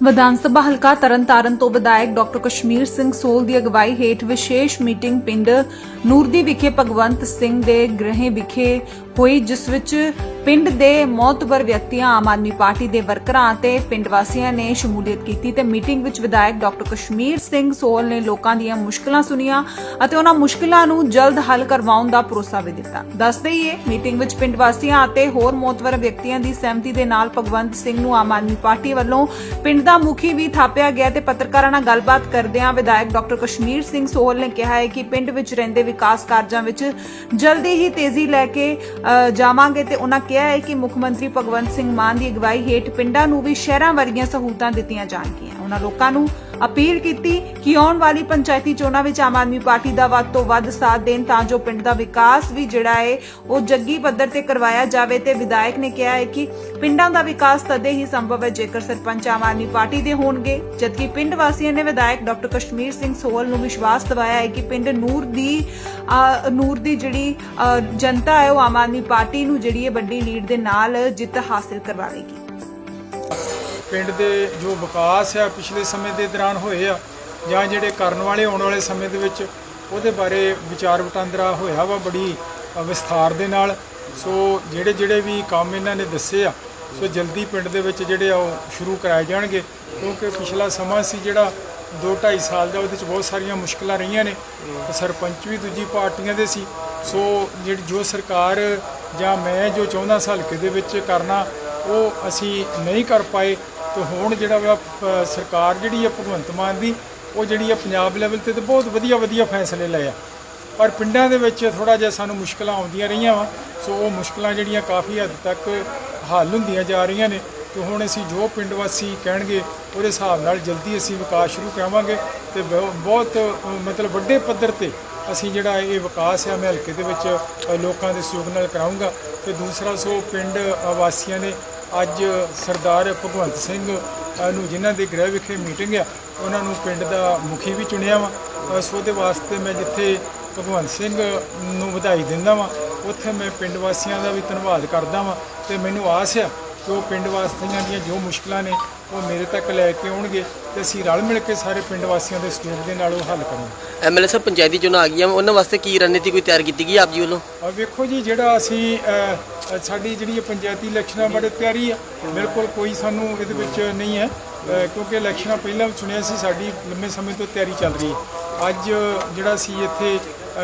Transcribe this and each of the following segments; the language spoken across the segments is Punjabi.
ਵਿਧਾਨ ਸਭਾ ਹਲਕਾ ਤਰਨਤਾਰਨ ਤੋਂ ਵਿਧਾਇਕ ਡਾਕਟਰ ਕਸ਼ਮੀਰ ਸਿੰਘ ਸੋਲ ਦੀ ਅਗਵਾਈ ਹੇਠ ਵਿਸ਼ੇਸ਼ ਮੀਟਿੰਗ ਪਿੰਡ ਨੂਰਦੀ ਵਿਖੇ ਭਗਵੰਤ ਸਿੰਘ ਦੇ ਗ੍ਰਹਿ ਵਿਖੇ ਹੋਈ, ਜਿਸ ਵਿੱਚ ਪਿੰਡ ਦੇ ਮੌਤਬਰ ਵਿਅਕਤੀਆਂ, ਆਮ ਆਦਮੀ ਪਾਰਟੀ ਦੇ ਵਰਕਰਾਂ ਅਤੇ ਪਿੰਡ ਵਾਸੀਆਂ ਨੇ ਸ਼ਮੂਲੀਅਤ ਕੀਤੀ ਤੇ ਮੀਟਿੰਗ ਵਿੱਚ ਵਿਧਾਇਕ ਡਾਕਟਰ ਕਸ਼ਮੀਰ ਸਿੰਘ ਸੋਲ ਨੇ ਲੋਕਾਂ ਦੀਆਂ ਮੁਸ਼ਕਲਾਂ ਸੁਣੀਆਂ ਅਤੇ ਉਹਨਾਂ ਮੁਸ਼ਕਲਾਂ ਨੂੰ ਜਲਦ ਹੱਲ ਕਰਵਾਉਣ ਦਾ ਭਰੋਸਾ ਵੀ ਦਿੱਤਾ। ਦੱਸਦੇ ਹੀ ਮੀਟਿੰਗ ਵਿੱਚ ਪਿੰਡ ਵਾਸੀਆਂ ਅਤੇ ਹੋਰ ਮੌਤਵਰ ਵਿਅਕਤੀਆਂ ਦੀ ਸਹਿਮਤੀ ਦੇ ਨਾਲ ਭਗਵੰਤ ਸਿੰਘ ਨੂੰ ਆਮ ਆਦਮੀ ਪਾਰਟੀ ਵੱਲੋਂ ਪਿੰਡ ਦਾ ਮੁਖੀ ਵੀ ਥਾਪਿਆ ਗਿਆ ਤੇ ਪੱਤਰਕਾਰਾਂ ਨਾਲ ਗੱਲਬਾਤ ਕਰਦਿਆਂ ਵਿਧਾਇਕ ਡਾਕਟਰ ਕਸ਼ਮੀਰ ਸਿੰਘ ਸੋਹਲ ਨੇ ਕਿਹਾ ਹੈ ਕਿ ਪਿੰਡ ਵਿੱਚ ਰਹਿੰਦੇ ਵਿਕਾਸ ਕਾਰਜਾਂ ਵਿੱਚ ਜਲਦੀ ਹੀ ਤੇਜ਼ੀ ਲੈ ਕੇ ਜਾਵਾਂਗੇ ਤੇ ਉਹਨਾਂ ਕਿਹਾ ਹੈ ਕਿ ਮੁੱਖ ਮੰਤਰੀ ਭਗਵੰਤ ਸਿੰਘ ਮਾਨ ਦੀ ਅਗਵਾਈ ਹੇਠ ਪਿੰਡਾਂ ਨੂੰ ਵੀ ਸ਼ਹਿਰਾਂ ਵਰਗੀਆਂ ਸਹੂਲਤਾਂ ਦਿੱਤੀਆਂ ਜਾਣਗੀਆਂ। ਉਹਨਾਂ ਲੋਕਾਂ ਨੂੰ ਅਪੀਲ ਕੀਤੀ ਕਿ ਆਉਣ ਵਾਲੀ ਪੰਚਾਇਤੀ ਚੋਣਾਂ ਵਿੱਚ ਆਮ ਆਦਮੀ ਪਾਰਟੀ ਦਾ ਵੱਧ ਤੋਂ ਵੱਧ ਸਾਥ ਦੇਣ ਤਾਂ ਜੋ ਪਿੰਡ ਦਾ ਵਿਕਾਸ ਵੀ ਜਿਹੜਾ ਹੈ ਉਹ ਜੱਗੀ ਪੱਧਰ ਤੇ ਕਰਵਾਇਆ ਜਾਵੇ ਤੇ ਵਿਧਾਇਕ ਨੇ ਕਿਹਾ ਹੈ ਕਿ ਪਿੰਡਾਂ ਦਾ ਵਿਕਾਸ ਤਦੇ ਹੀ ਸੰਭਵ ਹੈ ਜੇਕਰ ਸਰਪੰਚ ਆਮ ਆਦਮੀ ਪਾਰਟੀ ਦੇ ਹੋਣਗੇ। ਜਦਕਿ ਪਿੰਡ ਵਾਸੀਆਂ ਨੇ ਵਿਧਾਇਕ ਡਾਕਟਰ ਕਸ਼ਮੀਰ ਸਿੰਘ ਸੋਹਲ ਨੂੰ ਵਿਸ਼ਵਾਸ ਦਿਵਾਇਆ ਹੈ ਕਿ ਪਿੰਡ ਨੂਰ ਦੀ ਨੂਰ ਦੀ ਜਿਹੜੀ ਜਨਤਾ ਹੈ, ਉਹ ਆਮ ਆਦਮੀ ਪਾਰਟੀ ਨੂੰ ਜਿਹੜੀ ਹੈ ਵੱਡੀ ਲੀਡ ਦੇ ਨਾਲ ਜਿੱਤ ਹਾਸਲ ਕਰਵਾਵੇਗੀ। ਪਿੰਡ ਦੇ ਜੋ ਵਿਕਾਸ ਆ ਪਿਛਲੇ ਸਮੇਂ ਦੇ ਦੌਰਾਨ ਹੋਏ ਆ ਜਾਂ ਜਿਹੜੇ ਕਰਨ ਵਾਲੇ, ਆਉਣ ਵਾਲੇ ਸਮੇਂ ਦੇ ਵਿੱਚ, ਉਹਦੇ ਬਾਰੇ ਵਿਚਾਰ ਵਟਾਂਦਰਾ ਹੋਇਆ ਵਾ ਬੜੀ ਵਿਸਥਾਰ ਦੇ ਨਾਲ। ਸੋ ਜਿਹੜੇ ਜਿਹੜੇ ਵੀ ਕੰਮ ਇਹਨਾਂ ਨੇ ਦੱਸੇ ਆ, ਸੋ ਜਲਦੀ ਪਿੰਡ ਦੇ ਵਿੱਚ ਜਿਹੜੇ ਆ ਉਹ ਸ਼ੁਰੂ ਕਰਾਏ ਜਾਣਗੇ। ਕਿਉਂਕਿ ਪਿਛਲਾ ਸਮਾਂ ਸੀ ਜਿਹੜਾ 2.5 ਸਾਲ ਦਾ, ਉਹਦੇ ਵਿੱਚ ਬਹੁਤ ਸਾਰੀਆਂ ਮੁਸ਼ਕਲਾਂ ਰਹੀਆਂ ਨੇ। ਸਰਪੰਚ ਵੀ ਦੂਜੀ ਪਾਰਟੀਆਂ ਦੇ ਸੀ। ਸੋ ਜਿਹੜੀ, ਜੋ ਸਰਕਾਰ ਜਾਂ ਮੈਂ ਜੋ ਚਾਹੁੰਦਾ ਸੀ ਹਲਕੇ ਦੇ ਵਿੱਚ ਕਰਨਾ, ਉਹ ਅਸੀਂ ਨਹੀਂ ਕਰ ਪਾਏ। ਤੇ ਹੁਣ ਜਿਹੜਾ ਵਾ ਅ, ਸਰਕਾਰ ਜਿਹੜੀ ਆ ਭਗਵੰਤ ਮਾਨ ਦੀ ਉਹ ਜਿਹੜੀ ਆ ਪੰਜਾਬ ਲੈਵਲ ਤੇ ਤਾਂ ਬਹੁਤ ਵਧੀਆ ਵਧੀਆ ਫੈਸਲੇ ਲਏ ਆ। ਪਰ ਪਿੰਡਾਂ ਦੇ ਵਿੱਚ ਥੋੜਾ ਜਿਹਾ ਸਾਨੂੰ ਮੁਸ਼ਕਲਾਂ ਆਉਂਦੀਆਂ ਰਹੀਆਂ ਵਾ ਸੋ ਉਹ ਮੁਸ਼ਕਲਾਂ ਜਿਹੜੀਆਂ ਕਾਫੀ ਹੱਦ ਤੱਕ ਹੱਲ ਹੁੰਦੀਆਂ ਜਾ ਰਹੀਆਂ ਨੇ। ਤੇ ਹੁਣ ਅਸੀਂ ਜੋ ਪਿੰਡ ਵਾਸੀ ਕਹਿਣਗੇ ਉਹਦੇ ਹਿਸਾਬ ਨਾਲ ਜਲਦੀ ਅਸੀਂ ਵਿਕਾਸ ਸ਼ੁਰੂ ਕਰਾਵਾਂਗੇ ਤੇ ਬਹੁ- ਬਹੁਤ ਅ, ਮਤਲਬ ਵੱਡੇ ਪੱਧਰ ਤੇ ਅਸੀਂ ਜਿਹੜਾ ਇਹ ਵਿਕਾਸ ਹੈ ਮੈਂ ਹਲਕੇ ਦੇ ਵਿੱਚ ਅ, ਲੋਕਾਂ ਦੇ ਸਹਿਯੋਗ ਨਾਲ ਕਰਾਉਂਗਾ ਤੇ ਦੂਸਰਾ ਸੋ ਪਿੰਡ ਅ, ਵਾਸੀਆਂ ਨੇ ਅੱਜ ਸਰਦਾਰ ਭਗਵੰਤ ਸਿੰਘ ਨੂੰ ਜਿਨ੍ਹਾਂ ਦੇ ਗ੍ਰਹਿ ਵਿਖੇ ਮੀਟਿੰਗ ਆ, ਉਹਨਾਂ ਨੂੰ ਪਿੰਡ ਦਾ ਮੁਖੀ ਵੀ ਚੁਣਿਆ ਵਾ। ਸੋ ਉਹਦੇ ਵਾਸਤੇ ਮੈਂ ਜਿੱਥੇ ਭਗਵੰਤ ਸਿੰਘ ਨੂੰ ਵਧਾਈ ਦਿੰਦਾ ਵਾਂ, ਉੱਥੇ ਮੈਂ ਪਿੰਡ ਵਾਸੀਆਂ ਦਾ ਵੀ ਧੰਨਵਾਦ ਕਰਦਾ ਵਾਂ ਤੇ ਮੈਨੂੰ ਆਸ ਆ ਉਹ ਪਿੰਡ ਵਾਸੀਆਂ ਦੀਆਂ ਜੋ ਮੁਸ਼ਕਲਾਂ ਨੇ ਉਹ ਮੇਰੇ ਤੱਕ ਲੈ ਕੇ ਆਉਣਗੇ ਤੇ ਅਸੀਂ ਰਲ ਮਿਲ ਕੇ ਸਾਰੇ ਪਿੰਡ ਵਾਸੀਆਂ ਦੇ ਸਹਿਯੋਗ ਦੇ ਨਾਲ ਉਹ ਹੱਲ ਕਰਾਂਗੇ। ਐਮਐਲਏ ਸਾਹਿਬ ਪੰਚਾਇਤੀ ਚੋਣਾਂ ਆ ਗਈਆਂ ਉਹਨਾਂ ਵਾਸਤੇ ਕੀ ਰਣਨੀਤੀ ਕੋਈ ਤਿਆਰ ਕੀਤੀ ਗਈ ਆਪ ਜੀ ਵੱਲੋਂ? ਆ ਵੇਖੋ ਜੀ ਜਿਹੜਾ ਅਸੀਂ ਅ, ਸਾਡੀ ਜਿਹੜੀ ਇਹ ਪੰਚਾਇਤੀ ਇਲੈਕਸ਼ਨਾਂ ਬਾਰੇ ਤਿਆਰੀ ਆ ਬਿਲਕੁਲ ਕੋਈ ਸਾਨੂੰ ਇਹਦੇ ਵਿੱਚ ਨਹੀਂ ਹੈ ਅ, ਕਿਉਂਕਿ ਇਲੈਕਸ਼ਨਾਂ ਪਹਿਲਾਂ ਵੀ ਸੁਣਿਆ ਸੀ ਸਾਡੀ ਲੰਮੇ ਸਮੇਂ ਤੋਂ ਤਿਆਰੀ ਚੱਲ ਰਹੀ ਹੈ। ਅੱਜ ਜਿਹੜਾ ਸੀ ਇੱਥੇ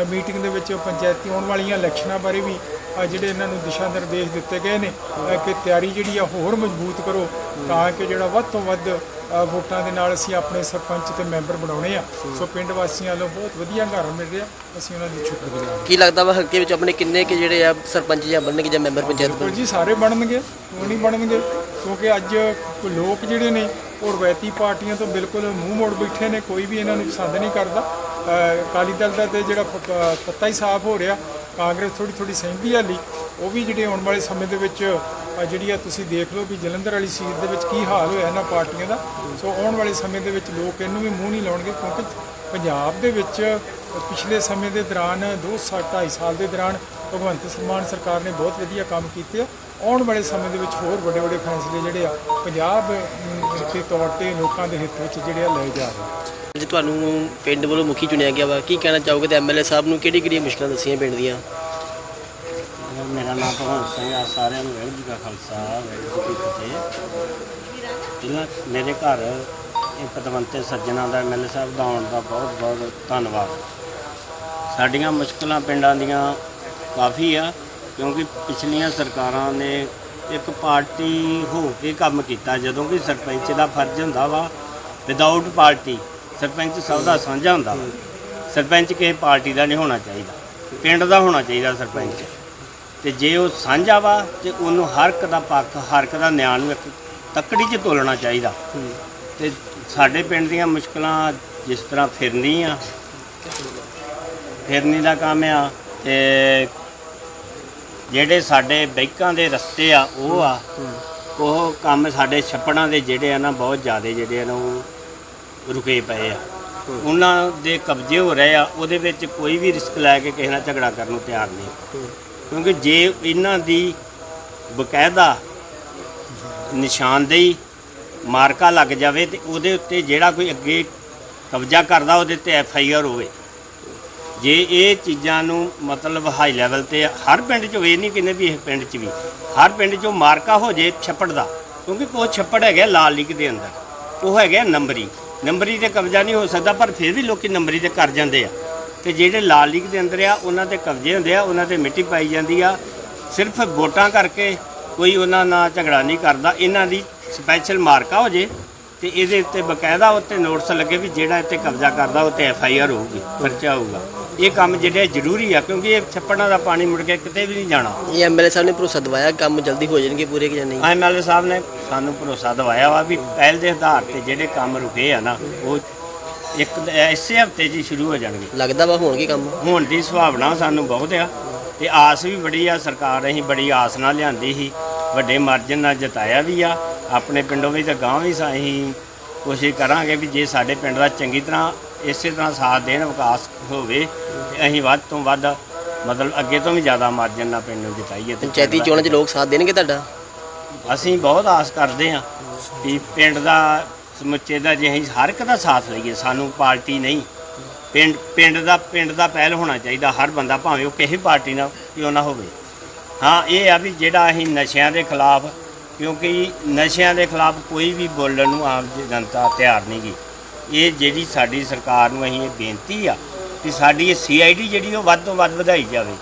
ਮੀਟਿੰਗ ਦੇ ਵਿੱਚ ਪੰਚਾਇਤੀ ਆਉਣ ਵਾਲੀਆਂ ਇਲੈਕਸ਼ਨਾਂ ਬਾਰੇ ਵੀ ਜਿਹੜੇ ਇਹਨਾਂ ਨੂੰ ਦਿਸ਼ਾ ਨਿਰਦੇਸ਼ ਦਿੱਤੇ ਗਏ ਨੇ ਕਿ ਤਿਆਰੀ ਜਿਹੜੀ ਆ ਹੋਰ ਮਜ਼ਬੂਤ ਕਰੋ ਤਾਂ ਕਿ ਜਿਹੜਾ ਵੱਧ ਤੋਂ ਵੱਧ ਵੋਟਾਂ ਦੇ ਨਾਲ ਅਸੀਂ ਆਪਣੇ ਸਰਪੰਚ ਤੇ ਮੈਂਬਰ ਬਣਾਉਣੇ ਆ। ਸੋ ਪਿੰਡ ਵਾਸੀਆਂ ਵੱਲੋਂ ਬਹੁਤ ਵਧੀਆ ਘਰ ਮਿਲ ਰਿਹਾ ਅਸੀਂ ਉਹਨਾਂ ਦੀ ਸ਼ੁਕਰਗੁਜ਼ਾਰ ਹਾਂ। ਕੀ ਲੱਗਦਾ ਵਾ ਹਲਕੇ ਵਿੱਚ ਆਪਣੇ ਕਿੰਨੇ ਕਿ ਜਿਹੜੇ ਆ ਸਰਪੰਚ ਜਾਂ ਬਣਨਗੇ ਜਾਂ ਮੈਂਬਰ ਪੰਚਾਇਤ ਬਿਲਕੁਲ ਜੀ ਸਾਰੇ ਬਣਨਗੇ ਕਿਉਂ ਨਹੀਂ ਬਣਨਗੇ ਕਿਉਂਕਿ ਅੱਜ ਲੋਕ ਜਿਹੜੇ ਨੇ ਉਹ ਰਵਾਇਤੀ ਪਾਰਟੀਆਂ ਤੋਂ ਬਿਲਕੁਲ ਮੂੰਹ ਮੋੜ ਬੈਠੇ ਨੇ ਕੋਈ ਵੀ ਇਹਨਾਂ ਨੂੰ ਪਸੰਦ ਨਹੀਂ ਕਰਦਾ। ਅਕਾਲੀ ਦਲ ਦਾ ਤੇ ਜਿਹੜਾ ਪੱਤਾ ਹੀ ਸਾਫ਼ ਹੋ ਰਿਹਾ ਕਾਂਗਰਸ ਥੋੜੀ ਥੋੜੀ ਸਹਿਮਤੀ ਹਾਲੀ, ਉਹ ਵੀ ਜਿਹੜੇ ਆਉਣ ਵਾਲੇ ਸਮੇਂ ਦੇ ਵਿੱਚ ਜਿਹੜੀ ਆ ਤੁਸੀਂ ਦੇਖ ਲਓ ਵੀ ਜਲੰਧਰ ਵਾਲੀ ਸੀਟ ਦੇ ਵਿੱਚ ਕੀ ਹਾਲ ਹੋਇਆ ਇਹਨਾਂ ਪਾਰਟੀਆਂ ਦਾ। ਸੋ ਆਉਣ ਵਾਲੇ ਸਮੇਂ ਦੇ ਵਿੱਚ ਲੋਕ ਇਹਨੂੰ ਵੀ ਮੂੰਹ ਨਹੀਂ ਲਾਉਣਗੇ ਕਿਉਂਕਿ ਪੰਜਾਬ ਦੇ ਵਿੱਚ ਪਿਛਲੇ ਸਮੇਂ ਦੇ ਦੌਰਾਨ 2 ਸਾਲ 2.5 ਸਾਲ ਦੇ ਦੌਰਾਨ ਭਗਵੰਤ ਮਾਨ ਸਰਕਾਰ ਨੇ ਬਹੁਤ ਵਧੀਆ ਕੰਮ ਕੀਤੇ ਆ। ਆਉਣ ਵਾਲੇ ਸਮੇਂ ਦੇ ਵਿੱਚ ਹੋਰ ਵੱਡੇ ਵੱਡੇ ਫੈਸਲੇ ਜਿਹੜੇ ਆ, ਪੰਜਾਬ ਦੇ ਤੌਰ ਤੇ ਲੋਕਾਂ ਦੇ ਹਿੱਤ ਵਿੱਚ ਜਿਹੜੇ ਆ ਲਏ ਜਾ ਰਹੇ ਆ। ਤੁਹਾਨੂੰ ਪਿੰਡ ਵੱਲੋਂ ਮੁਖੀ ਚੁਣਿਆ ਗਿਆ ਵਾ। ਕੀ ਕਹਿਣਾ ਚਾਹੋਗੇ ਤੇ ਐਮਐਲਏ ਸਾਹਿਬ ਨੂੰ? ਕਿਹੜੀ ਕਿਹੜੀਆਂ ਮੁਸ਼ਕਲਾਂ ਦੱਸੀਆਂ ਪਿੰਡ ਦੀਆਂ? ਮੇਰਾ ਨਾਮ ਭਗਵੰਤ ਸਿੰਘ ਆ। ਸਾਰਿਆਂ ਨੂੰ ਵਾਹਿਗੁਰੂ ਜੀ ਕਾ ਖਾਲਸਾ, ਵਾਹਿਗੁਰੂ ਜੀ ਕੀ ਫਤਿਹ। ਪਹਿਲਾਂ ਮੇਰੇ ਘਰ ਇਹ ਪਤਵੰਤੇ ਸੱਜਣਾ ਦਾ ਐਮਐਲਏ ਸਾਹਿਬ ਦਾ ਆਉਣ ਦਾ ਬਹੁਤ ਬਹੁਤ ਧੰਨਵਾਦ। ਸਾਡੀਆਂ ਮੁਸ਼ਕਲਾਂ ਪਿੰਡਾਂ ਦੀਆਂ ਕਾਫੀ ਆ, ਕਿਉਂਕਿ ਪਿਛਲੀਆਂ ਸਰਕਾਰਾਂ ਨੇ ਇੱਕ ਪਾਰਟੀ ਹੋ ਕੇ ਕੰਮ ਕੀਤਾ। ਜਦੋਂ ਕਿ ਸਰਪੰਚ ਦਾ ਫਰਜ਼ ਹੁੰਦਾ ਵਾ ਵਿਦਆਊਟ ਪਾਰਟੀ ਸਰਪੰਚ ਸਭ ਦਾ ਸਾਂਝਾ ਹੁੰਦਾ ਵਾ। ਸਰਪੰਚ ਕਿਸੇ ਪਾਰਟੀ ਦਾ ਨਹੀਂ ਹੋਣਾ ਚਾਹੀਦਾ। ਪਿੰਡ ਦਾ ਹੋਣਾ ਚਾਹੀਦਾ ਸਰਪੰਚ। ਤੇ ਜੇ ਉਹ ਸਾਂਝਾ ਵਾ ਤੇ ਉਹਨੂੰ ਹਰ ਇੱਕ ਦਾ ਪੱਖ, ਹਰ ਇੱਕ ਦਾ ਨਿਆਂ ਨੂੰ ਇੱਕ ਤੱਕੜੀ 'ਚ ਤੋਲਣਾ ਚਾਹੀਦਾ। ਤੇ ਸਾਡੇ ਪਿੰਡ ਦੀਆਂ ਮੁਸ਼ਕਲਾਂ ਜਿਸ ਤਰ੍ਹਾਂ ਫਿਰਨੀ ਆ, ਫਿਰਨੀ ਦਾ ਕੰਮ ਆ ਤੇ ਜਿਹੜੇ ਸਾਡੇ ਬੈਂਕਾਂ ਦੇ ਰਸਤੇ ਆ, ਉਹ ਆ। ਉਹ ਕੰਮ ਸਾਡੇ ਛੱਪੜਾਂ ਦੇ ਜਿਹੜੇ ਆ ਨਾ, ਬਹੁਤ ਜ਼ਿਆਦਾ ਜਿਹੜੇ ਆ ਨਾ, ਉਹ ਰੁਕੇ ਪਏ ਆ। ਉਹਨਾਂ ਦੇ ਕਬਜ਼ੇ ਹੋ ਰਹੇ ਆ, ਉਹਦੇ ਵਿੱਚ ਕੋਈ ਵੀ ਰਿਸਕ ਲੈ ਕੇ ਕਿਸੇ ਨਾਲ ਝਗੜਾ ਕਰਨ ਨੂੰ ਤਿਆਰ ਨਹੀਂ। ਕਿਉਂਕਿ ਜੇ ਇਹਨਾਂ ਦੀ ਬਕਾਇਦਾ ਨਿਸ਼ਾਨਦੇਹੀ ਮਾਰਕਾ ਲੱਗ ਜਾਵੇ ਤੇ ਉਹਦੇ ਉੱਤੇ ਜਿਹੜਾ ਕੋਈ ਅੱਗੇ ਕਬਜ਼ਾ ਕਰਦਾ, ਉਹਦੇ ਤੇ ਐਫ ਆਈ ਆਰ ਹੋਵੇ। ਜੇ ਇਹ ਚੀਜ਼ਾਂ ਨੂੰ ਮਤਲਬ ਹਾਈ ਲੈਵਲ ਤੇ ਹਰ ਪਿੰਡ 'ਚ, ਇਹ ਨਹੀਂ ਕਿਨੇ ਵੀ ਇਹ ਪਿੰਡ 'ਚ ਵੀ, ਹਰ ਪਿੰਡ 'ਚੋਂ ਮਾਰਕਾ ਹੋ ਜੇ ਛੱਪੜ ਦਾ, ਕਿਉਂਕਿ ਉਹ ਛੱਪੜ ਹੈਗਾ ਲਾਲ ਲੀਕ ਦੇ ਅੰਦਰ, ਉਹ ਹੈਗਾ ਨੰਬਰੀ। ਨੰਬਰੀ ਤੇ ਕਬਜ਼ਾ ਨਹੀਂ ਹੋ ਸਕਦਾ, ਪਰ ਫਿਰ ਵੀ ਲੋਕੀ ਨੰਬਰੀ ਤੇ ਕਰ ਜਾਂਦੇ ਆ। ਤੇ ਜਿਹੜੇ ਲਾਲ ਲੀਕ ਦੇ ਅੰਦਰ ਆ, ਉਹਨਾਂ ਤੇ ਕਬਜ਼ੇ ਹੁੰਦੇ ਆ, ਉਹਨਾਂ ਤੇ ਮਿੱਟੀ ਪਾਈ ਜਾਂਦੀ ਆ। ਸਿਰਫ ਵੋਟਾਂ ਕਰਕੇ ਕੋਈ ਉਹਨਾਂ ਨਾਲ ਝਗੜਾ ਨਹੀਂ ਕਰਦਾ। ਇਹਨਾਂ ਦੀ ਸਪੈਸ਼ਲ ਮਾਰਕਾ ਹੋ ਜੇ ਤੇ ਇਹਦੇ ਉੱਤੇ ਬਕਾਇਦਾ ਉੱਤੇ ਨੋਟਿਸ ਲੱਗੇ ਵੀ ਜਿਹੜਾ ਇੱਥੇ ਕਬਜ਼ਾ ਕਰਦਾ, ਉਹ ਤੇ ਐਫ ਆਈ ਆਰ ਹੋਊਗੀ, ਪਰਚਾ ਹੋਊਗਾ। ਇਹ ਕੰਮ ਜਿਹੜੇ ਜ਼ਰੂਰੀ ਆ ਕਿਉਂਕਿ ਇਹ ਛੱਪੜਾਂ ਦਾ ਪਾਣੀ ਮੁੜ ਕੇ ਕਿਤੇ ਵੀ ਨਹੀਂ ਜਾਣਾ। ਇਹ ਐਮਐਲਏ ਸਾਹਿਬ ਨੇ ਭਰੋਸਾ ਦਵਾਇਆ ਕੰਮ ਜਲਦੀ ਹੋ ਜਾਣਗੇ ਪੂਰੇ ਕਿ ਜਾਂ ਨਹੀਂ? ਐਮਐਲਏ ਸਾਹਿਬ ਨੇ ਸਾਨੂੰ ਭਰੋਸਾ ਦਿਵਾਇਆ ਵਾ ਵੀ ਪਹਿਲ ਦੇ ਆਧਾਰ ਤੇ ਜਿਹੜੇ ਕੰਮ ਰੁਕੇ ਆ ਨਾ ਉਹ ਇੱਕ ਇਸੇ ਹਫ਼ਤੇ 'ਚ ਹੀ ਸ਼ੁਰੂ ਹੋ ਜਾਣਗੇ। ਲੱਗਦਾ ਵਾ ਹੋਣਗੇ ਕੰਮ? ਹੋਣ ਦੀ ਸੁਭਾਵਨਾ ਸਾਨੂੰ ਬਹੁਤ ਆ ਤੇ ਆਸ ਵੀ ਬੜੀ ਆ ਸਰਕਾਰ ਅਸੀਂ ਬੜੀ ਆਸ ਨਾਲ ਲਿਆਂਦੀ ਸੀ ਵੱਡੇ ਮਾਰਜਨ ਨਾਲ ਜਿਤਾਇਆ ਵੀ ਆ ਆਪਣੇ ਪਿੰਡੋਂ ਵੀ ਤੇ ਗਾਂਵ ਵੀ ਸਾ- ਅਸੀਂ ਕੋਸ਼ਿਸ਼ ਕਰਾਂਗੇ ਵੀ ਜੇ ਸਾਡੇ ਪਿੰਡ ਦਾ ਚੰਗੀ ਤਰ੍ਹਾਂ ਇਸੇ ਤਰ੍ਹਾਂ ਸਾਥ ਦੇਣ ਵਿਕਾਸ ਹੋਵੇ ਤੇ ਅਸੀਂ ਵੱਧ ਤੋਂ ਵੱਧ ਮਤਲਬ ਅੱਗੇ ਤੋਂ ਵੀ ਜ਼ਿਆਦਾ ਮਾਰਜਨ ਨਾਲ ਪਿੰਡ ਨੂੰ ਜਿਤਾਈਏ ਤੇ ਪੰਚਾਇਤੀ ਚੋਣਾਂ 'ਚ ਲੋਕ ਸਾਥ ਦੇਣਗੇ ਤੁਹਾਡਾ? ਅਸੀਂ ਬਹੁਤ ਆਸ ਕਰਦੇ ਹਾਂ ਕਿ ਪਿੰਡ ਦਾ ਸਮੁੱਚੇ ਦਾ ਜੇ ਅਸੀਂ ਹਰ ਇੱਕ ਦਾ ਸਾਥ ਲਈਏ ਸਾਨੂੰ ਪਾਰਟੀ ਨਹੀਂ। ਪਿੰਡ ਪਿੰਡ ਦਾ ਪਿੰਡ ਦਾ ਪਹਿਲ ਹੋਣਾ ਚਾਹੀਦਾ ਹਰ ਬੰਦਾ ਭਾਵੇਂ ਉਹ ਕਿਸੇ ਪਾਰਟੀ ਨਾਲ ਕਿਉਂ ਨਾ ਹੋਵੇ। ਹਾਂ ਇਹ ਆ ਵੀ ਜਿਹੜਾ ਅਸੀਂ ਨਸ਼ਿਆਂ ਦੇ ਖਿਲਾਫ ਕਿਉਂਕਿ ਨਸ਼ਿਆਂ ਦੇ ਖਿਲਾਫ ਕੋਈ ਵੀ ਬੋਲਣ ਨੂੰ ਆਮ ਜਨਤਾ ਤਿਆਰ ਨਹੀਂ ਗੀ। ਇਹ ਜਿਹੜੀ ਸਾਡੀ ਸਰਕਾਰ ਨੂੰ ਅਸੀਂ ਇਹ ਬੇਨਤੀ ਆ ਕਿ ਸਾਡੀ ਇਹ ਸੀਆਈਡੀ ਜਿਹੜੀ ਉਹ ਵੱਧ ਤੋਂ ਵੱਧ ਵਧਾਈ ਜਾਵੇ।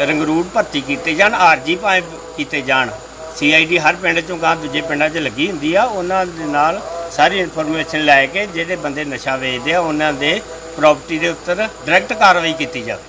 ਰੰਗਰੂਟ ਭਰਤੀ ਕੀਤੇ ਜਾਣ ਆਰਜੀ ਭਾਵੇਂ ਕੀਤੇ ਜਾਣ। ਸੀਆਈਡੀ ਹਰ ਪਿੰਡ ਚੋਂ ਗਾਂ ਦੂਜੇ ਪਿੰਡਾਂ 'ਚ ਲੱਗੀ ਹੁੰਦੀ ਆ, ਉਹਨਾਂ ਦੇ ਨਾਲ ਸਾਰੀ ਇਨਫੋਰਮੇਸ਼ਨ ਲੈ ਕੇ ਜਿਹੜੇ ਬੰਦੇ ਨਸ਼ਾ ਵੇਚਦੇ ਆ, ਉਹਨਾਂ ਦੇ ਪ੍ਰਾਪਰਟੀ ਦੇ ਉੱਤੇ ਡਾਇਰੈਕਟ ਕਾਰਵਾਈ ਕੀਤੀ ਜਾਵੇ।